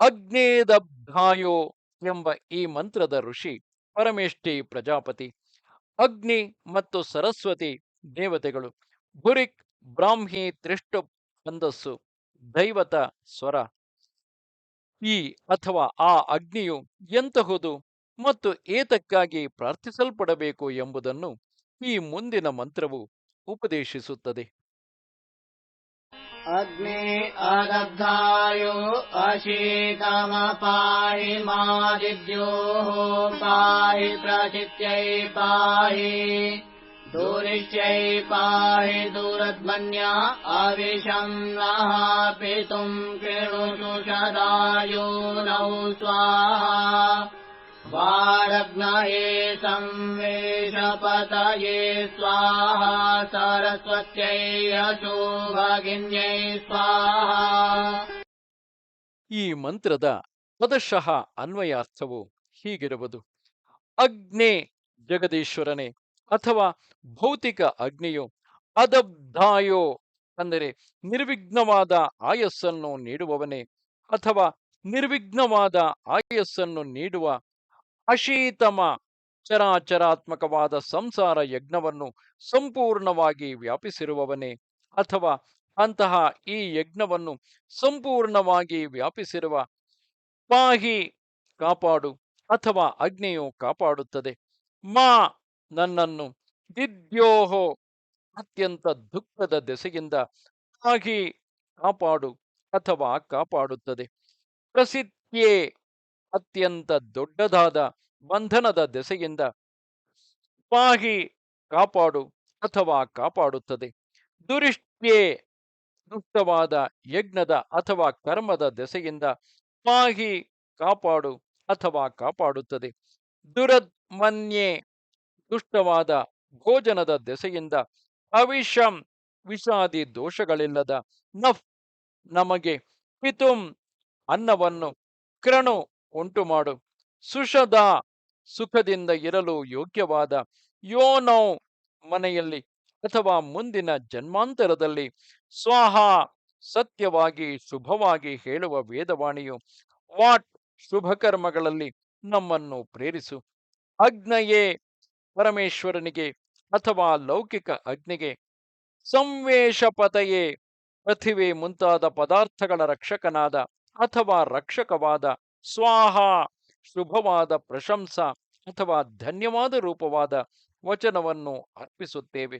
ಅಗ್ನೇದಬ್ಧಾಯೋ ಎಂಬ ಈ ಮಂತ್ರದ ಋಷಿ ಪರಮೇಷ್ಠಿ ಪ್ರಜಾಪತಿ, ಅಗ್ನಿ ಮತ್ತು ಸರಸ್ವತಿ ದೇವತೆಗಳು ಭುರಿಕ್ ಬ್ರಾಹ್ಮಿ ತ್ರಿಷ್ಟು ಛಂದಸ್ಸು ದೈವತ ಸ್ವರ. ಈ ಅಥವಾ ಆ ಅಗ್ನಿಯು ಎಂತಹುದು ಮತ್ತು ಏತಕ್ಕಾಗಿ ಪ್ರಾರ್ಥಿಸಲ್ಪಡಬೇಕು ಎಂಬುದನ್ನು ಈ ಮುಂದಿನ ಮಂತ್ರವು ಉಪದೇಶಿಸುತ್ತದೆ. अग्ने अदब्धायो अशीतमपाहि मादिद्योः पाहि प्रचित्यै पाहि दूरिष्ट्यै पाहि नः पितुम् कृणुषु शदायो नौ स्वाहा वारग्नये संवेशपतये स्वाहा सरस्वत्यै यशोभगिन्यै स्वाहा ಈ ಮಂತ್ರದ ಪದಶಃ ಅನ್ವಯಾರ್ಥವು ಹೀಗಿರುವುದು ಅಗ್ನೇ ಜಗದೀಶ್ವರನೇ ಅಥವಾ ಭೌತಿಕ ಅಗ್ನಿಯು ಅದಬ್ಧಾಯೋ ಅಂದರೆ ನಿರ್ವಿಘ್ನವಾದ ಆಯಸ್ಸನ್ನು ನೀಡುವವನೇ ಅಥವಾ ನಿರ್ವಿಘ್ನವಾದ ಆಯಸ್ಸನ್ನು ನೀಡುವ ಅಶೀತಮ ಚರಾಚರಾತ್ಮಕವಾದ ಸಂಸಾರ ಯಜ್ಞವನ್ನು ಸಂಪೂರ್ಣವಾಗಿ ವ್ಯಾಪಿಸಿರುವವನೇ ಅಥವಾ ಅಂತಹ ಈ ಯಜ್ಞವನ್ನು ಸಂಪೂರ್ಣವಾಗಿ ವ್ಯಾಪಿಸಿರುವ ಪಾಹಿ ಕಾಪಾಡು ಅಥವಾ ಅಗ್ನಿಯು ಕಾಪಾಡುತ್ತದೆ. ಮಾ ನನ್ನನ್ನು ದಿದ್ಯೋಹೋ ಅತ್ಯಂತ ದುಃಖದ ದೆಸೆಯಿಂದ ಪಾಹಿ ಕಾಪಾಡು ಅಥವಾ ಕಾಪಾಡುತ್ತದೆ. ಪ್ರಸಿದ್ಧಿಯೇ ಅತ್ಯಂತ ದೊಡ್ಡದಾದ ಬಂಧನದ ದೆಸೆಯಿಂದ ಪಾಹಿ ಕಾಪಾಡು, ಅಥವಾ ಕಾಪಾಡುತ್ತದೆ. ದುರಿಷ್ಟೇ ದುಷ್ಟವಾದ ಯಜ್ಞದ ಅಥವಾ ಕರ್ಮದ ದೆಸೆಯಿಂದ ಪಾಹಿ ಕಾಪಾಡು, ಅಥವಾ ಕಾಪಾಡುತ್ತದೆ. ದುರದ್ಮನ್ಯೆ ದುಷ್ಟವಾದ ಭೋಜನದ ದೆಸೆಯಿಂದ ಅವಿಷಂ ವಿಷಾದಿ ದೋಷಗಳಿಲ್ಲದ ನಫ್ ನಮಗೆ ಪಿತುಂ ಅನ್ನವನ್ನು ಕ್ರಣು ಉಂಟು ಮಾಡು ಸುಷದ ಸುಖದಿಂದ ಇರಲು ಯೋಗ್ಯವಾದ ಯೋನೌ ಮನೆಯಲ್ಲಿ ಅಥವಾ ಮುಂದಿನ ಜನ್ಮಾಂತರದಲ್ಲಿ ಸ್ವಾಹ ಸತ್ಯವಾಗಿ ಶುಭವಾಗಿ ಹೇಳುವ ವೇದವಾಣಿಯು ವಾಟ್ ಶುಭಕರ್ಮಗಳಲ್ಲಿ ನಮ್ಮನ್ನು ಪ್ರೇರಿಸು. ಅಗ್ನಯೇ ಪರಮೇಶ್ವರನಿಗೆ ಅಥವಾ ಲೌಕಿಕ ಅಗ್ನಿಗೆ ಸಂವೇಶಪತೆಯೇ ಪ್ರತಿಭೆ ಮುಂತಾದ ಪದಾರ್ಥಗಳ ರಕ್ಷಕನಾದ ಅಥವಾ ರಕ್ಷಕವಾದ ಸ್ವಾಹ ಶುಭವಾದ ಪ್ರಶಂಸ ಅಥವಾ ಧನ್ಯವಾದ ರೂಪವಾದ ವಚನವನ್ನು ಅರ್ಪಿಸುತ್ತೇವೆ.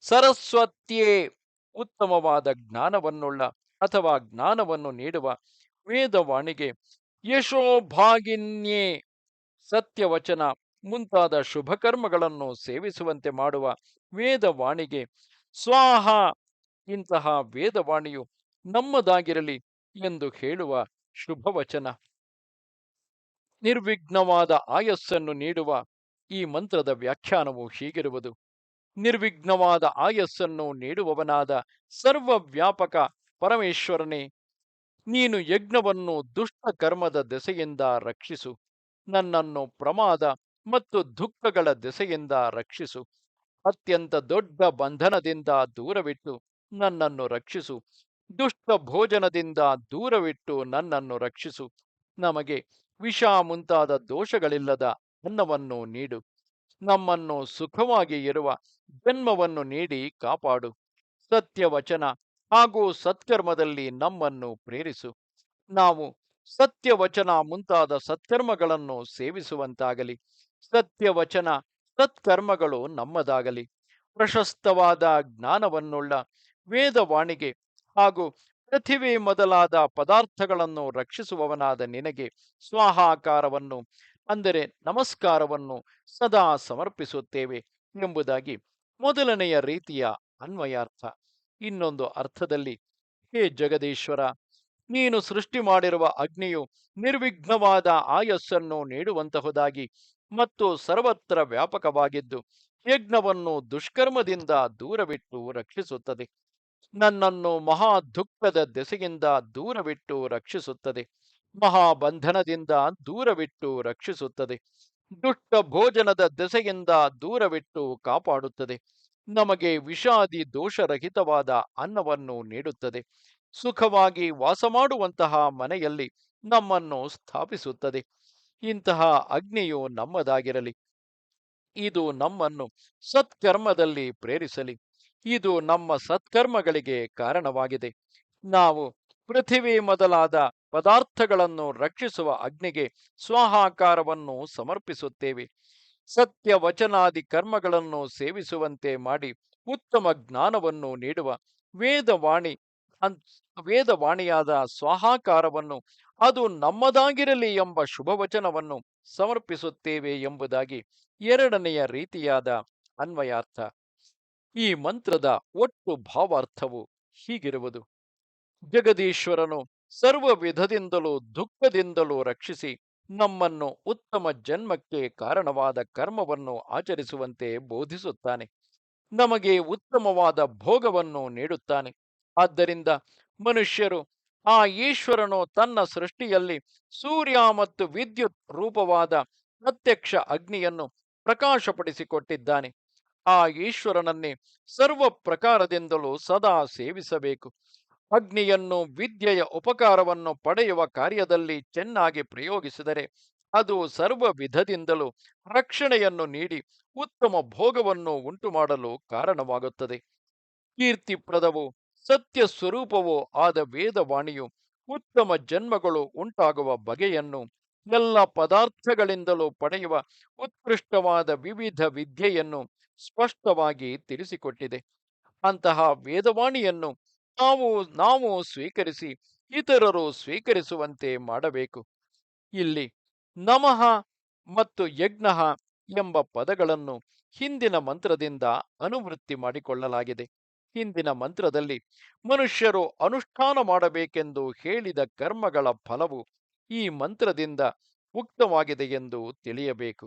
ಸರಸ್ವತಿಯೇ, ಉತ್ತಮವಾದ ಜ್ಞಾನವನ್ನುಳ್ಳ ಅಥವಾ ಜ್ಞಾನವನ್ನು ನೀಡುವ ವೇದವಾಣಿಗೆ ಯಶೋಭಾಗಿನ್ಯೇ ಸತ್ಯವಚನ ಮುಂತಾದ ಶುಭಕರ್ಮಗಳನ್ನು ಸೇವಿಸುವಂತೆ ಮಾಡುವ ವೇದವಾಣಿಗೆ ಸ್ವಾಹ, ಇಂತಹ ವೇದವಾಣಿಯು ನಮ್ಮದಾಗಿರಲಿ ಎಂದು ಹೇಳುವ ಶುಭವಚನ. ನಿರ್ವಿಘ್ನವಾದ ಆಯಸ್ಸನ್ನು ನೀಡುವ ಈ ಮಂತ್ರದ ವ್ಯಾಖ್ಯಾನವು ಹೀಗಿರುವುದು. ನಿರ್ವಿಘ್ನವಾದ ಆಯಸ್ಸನ್ನು ನೀಡುವವನಾದ ಸರ್ವವ್ಯಾಪಕ ಪರಮೇಶ್ವರನೇ, ನೀನು ಯಜ್ಞವನ್ನು ದುಷ್ಟ ಕರ್ಮದ ದೆಸೆಯಿಂದ ರಕ್ಷಿಸು. ನನ್ನನ್ನು ಪ್ರಮಾದ ಮತ್ತು ದುಃಖಗಳ ದೆಸೆಯಿಂದ ರಕ್ಷಿಸು. ಅತ್ಯಂತ ದೊಡ್ಡ ಬಂಧನದಿಂದ ದೂರವಿಟ್ಟು ನನ್ನನ್ನು ರಕ್ಷಿಸು. ದುಷ್ಟ ಭೋಜನದಿಂದ ದೂರವಿಟ್ಟು ನನ್ನನ್ನು ರಕ್ಷಿಸು. ನಮಗೆ ವಿಷ ಮುಂತಾದ ದೋಷಗಳಿಲ್ಲದ ಅನ್ನವನ್ನು ನೀಡು. ನಮ್ಮನ್ನು ಸುಖವಾಗಿ ಇರುವ ಜನ್ಮವನ್ನು ನೀಡಿ ಕಾಪಾಡು. ಸತ್ಯವಚನ ಹಾಗೂ ಸತ್ಕರ್ಮದಲ್ಲಿ ನಮ್ಮನ್ನು ಪ್ರೇರಿಸು. ನಾವು ಸತ್ಯವಚನ ಮುಂತಾದ ಸತ್ಕರ್ಮಗಳನ್ನು ಸೇವಿಸುವಂತಾಗಲಿ. ಸತ್ಯವಚನ ಸತ್ಕರ್ಮಗಳು ನಮ್ಮದಾಗಲಿ. ಪ್ರಶಸ್ತವಾದ ಜ್ಞಾನವನ್ನುಳ್ಳ ವೇದವಾಣಿಗೆ ಹಾಗೂ ಪ್ರತಿಭೆ ಮೊದಲಾದ ಪದಾರ್ಥಗಳನ್ನು ರಕ್ಷಿಸುವವನಾದ ನಿನಗೆ ಸ್ವಾಹಾಕಾರವನ್ನು, ಅಂದರೆ ನಮಸ್ಕಾರವನ್ನು ಸದಾ ಸಮರ್ಪಿಸುತ್ತೇವೆ ಎಂಬುದಾಗಿ ಮೊದಲನೆಯ ರೀತಿಯ ಅನ್ವಯಾರ್ಥ. ಇನ್ನೊಂದು ಅರ್ಥದಲ್ಲಿ, ಹೇ ಜಗದೀಶ್ವರ, ನೀನು ಸೃಷ್ಟಿ ಮಾಡಿರುವ ಅಗ್ನಿಯು ನಿರ್ವಿಘ್ನವಾದ ಆಯಸ್ಸನ್ನು ನೀಡುವಂತಹುದಾಗಿ ಮತ್ತು ಸರ್ವತ್ರ ವ್ಯಾಪಕವಾಗಿದ್ದು, ಯಜ್ಞವನ್ನು ದುಷ್ಕರ್ಮದಿಂದ ದೂರವಿಟ್ಟು ರಕ್ಷಿಸುತ್ತದೆ. ನನ್ನನ್ನು ಮಹಾ ದುಃಖದ ದೆಸೆಯಿಂದ ದೂರವಿಟ್ಟು ರಕ್ಷಿಸುತ್ತದೆ. ಮಹಾಬಂಧನದಿಂದ ದೂರವಿಟ್ಟು ರಕ್ಷಿಸುತ್ತದೆ. ದುಷ್ಟ ಭೋಜನದ ದೆಸೆಯಿಂದ ದೂರವಿಟ್ಟು ಕಾಪಾಡುತ್ತದೆ. ನಮಗೆ ವಿಷಾದಿ ದೋಷರಹಿತವಾದ ಅನ್ನವನ್ನು ನೀಡುತ್ತದೆ. ಸುಖವಾಗಿ ವಾಸ ಮಾಡುವಂತಹ ಮನೆಯಲ್ಲಿ ನಮ್ಮನ್ನು ಸ್ಥಾಪಿಸುತ್ತದೆ. ಇಂತಹ ಅಗ್ನಿಯು ನಮ್ಮದಾಗಿರಲಿ. ಇದು ನಮ್ಮನ್ನು ಸತ್ಕರ್ಮದಲ್ಲಿ ಪ್ರೇರಿಸಲಿ. ಇದು ನಮ್ಮ ಸತ್ಕರ್ಮಗಳಿಗೆ ಕಾರಣವಾಗಿದೆ. ನಾವು ಪೃಥಿವಿ ಮೊದಲಾದ ಪದಾರ್ಥಗಳನ್ನು ರಕ್ಷಿಸುವ ಅಗ್ನಿಗೆ ಸ್ವಾಹಾಕಾರವನ್ನು ಸಮರ್ಪಿಸುತ್ತೇವೆ. ಸತ್ಯ ವಚನಾದಿ ಕರ್ಮಗಳನ್ನು ಸೇವಿಸುವಂತೆ ಮಾಡಿ ಉತ್ತಮ ಜ್ಞಾನವನ್ನು ನೀಡುವ ವೇದವಾಣಿ ವೇದವಾಣಿಯಾದ ಸ್ವಾಹಾಕಾರವನ್ನು ಅದು ನಮ್ಮದಾಗಿರಲಿ ಎಂಬ ಶುಭವಚನವನ್ನು ಸಮರ್ಪಿಸುತ್ತೇವೆ ಎಂಬುದಾಗಿ ಎರಡನೆಯ ರೀತಿಯಾದ ಅನ್ವಯಾರ್ಥ. ಈ ಮಂತ್ರದ ಒಟ್ಟು ಭಾವಾರ್ಥವು ಹೀಗಿರುವುದು. ಜಗದೀಶ್ವರನು ಸರ್ವ ವಿಧದಿಂದಲೂ ದುಃಖದಿಂದಲೂ ರಕ್ಷಿಸಿ ನಮ್ಮನ್ನು ಉತ್ತಮ ಜನ್ಮಕ್ಕೆ ಕಾರಣವಾದ ಕರ್ಮವನ್ನು ಆಚರಿಸುವಂತೆ ಬೋಧಿಸುತ್ತಾನೆ. ನಮಗೆ ಉತ್ತಮವಾದ ಭೋಗವನ್ನು ನೀಡುತ್ತಾನೆ. ಆದ್ದರಿಂದ ಮನುಷ್ಯರು ಆ ಈಶ್ವರನು ತನ್ನ ಸೃಷ್ಟಿಯಲ್ಲಿ ಸೂರ್ಯ ಮತ್ತು ವಿದ್ಯುತ್ ರೂಪವಾದ ಪ್ರತ್ಯಕ್ಷ ಅಗ್ನಿಯನ್ನು ಪ್ರಕಾಶಪಡಿಸಿಕೊಟ್ಟಿದ್ದಾನೆ. ಆ ಈಶ್ವರನನ್ನೇ ಸರ್ವ ಪ್ರಕಾರದಿಂದಲೂ ಸದಾ ಸೇವಿಸಬೇಕು. ಅಗ್ನಿಯನ್ನು, ವಿದ್ಯೆಯ ಉಪಕಾರವನ್ನು ಪಡೆಯುವ ಕಾರ್ಯದಲ್ಲಿ ಚೆನ್ನಾಗಿ ಪ್ರಯೋಗಿಸಿದರೆ ಅದು ಸರ್ವ ವಿಧದಿಂದಲೂ ರಕ್ಷಣೆಯನ್ನು ನೀಡಿ ಉತ್ತಮ ಭೋಗವನ್ನು ಉಂಟು ಮಾಡಲು ಕಾರಣವಾಗುತ್ತದೆ. ಕೀರ್ತಿಪ್ರದವು ಸತ್ಯ ಸ್ವರೂಪವೂ ಆದ ವೇದವಾಣಿಯು ಉತ್ತಮ ಜನ್ಮಗಳು ಉಂಟಾಗುವ ಬಗೆಯನ್ನು ಎಲ್ಲ ಪದಾರ್ಥಗಳಿಂದಲೂ ಪಡೆಯುವ ಉತ್ಕೃಷ್ಟವಾದ ವಿವಿಧ ವಿದ್ಯೆಯನ್ನು ಸ್ಪಷ್ಟವಾಗಿ ತಿಳಿಸಿಕೊಟ್ಟಿದೆ. ಅಂತಹ ವೇದವಾಣಿಯನ್ನು ನಾವು ನಾವು ಸ್ವೀಕರಿಸಿ ಇತರರು ಸ್ವೀಕರಿಸುವಂತೆ ಮಾಡಬೇಕು. ಇಲ್ಲಿ ನಮಃ ಮತ್ತು ಯಜ್ಞ ಎಂಬ ಪದಗಳನ್ನು ಹಿಂದಿನ ಮಂತ್ರದಿಂದ ಅನುವೃತ್ತಿ ಮಾಡಿಕೊಳ್ಳಲಾಗಿದೆ. ಹಿಂದಿನ ಮಂತ್ರದಲ್ಲಿ ಮನುಷ್ಯರು ಅನುಷ್ಠಾನ ಮಾಡಬೇಕೆಂದು ಹೇಳಿದ ಕರ್ಮಗಳ ಫಲವು ಈ ಮಂತ್ರದಿಂದ ಉಕ್ತವಾಗಿದೆ ಎಂದು ತಿಳಿಯಬೇಕು.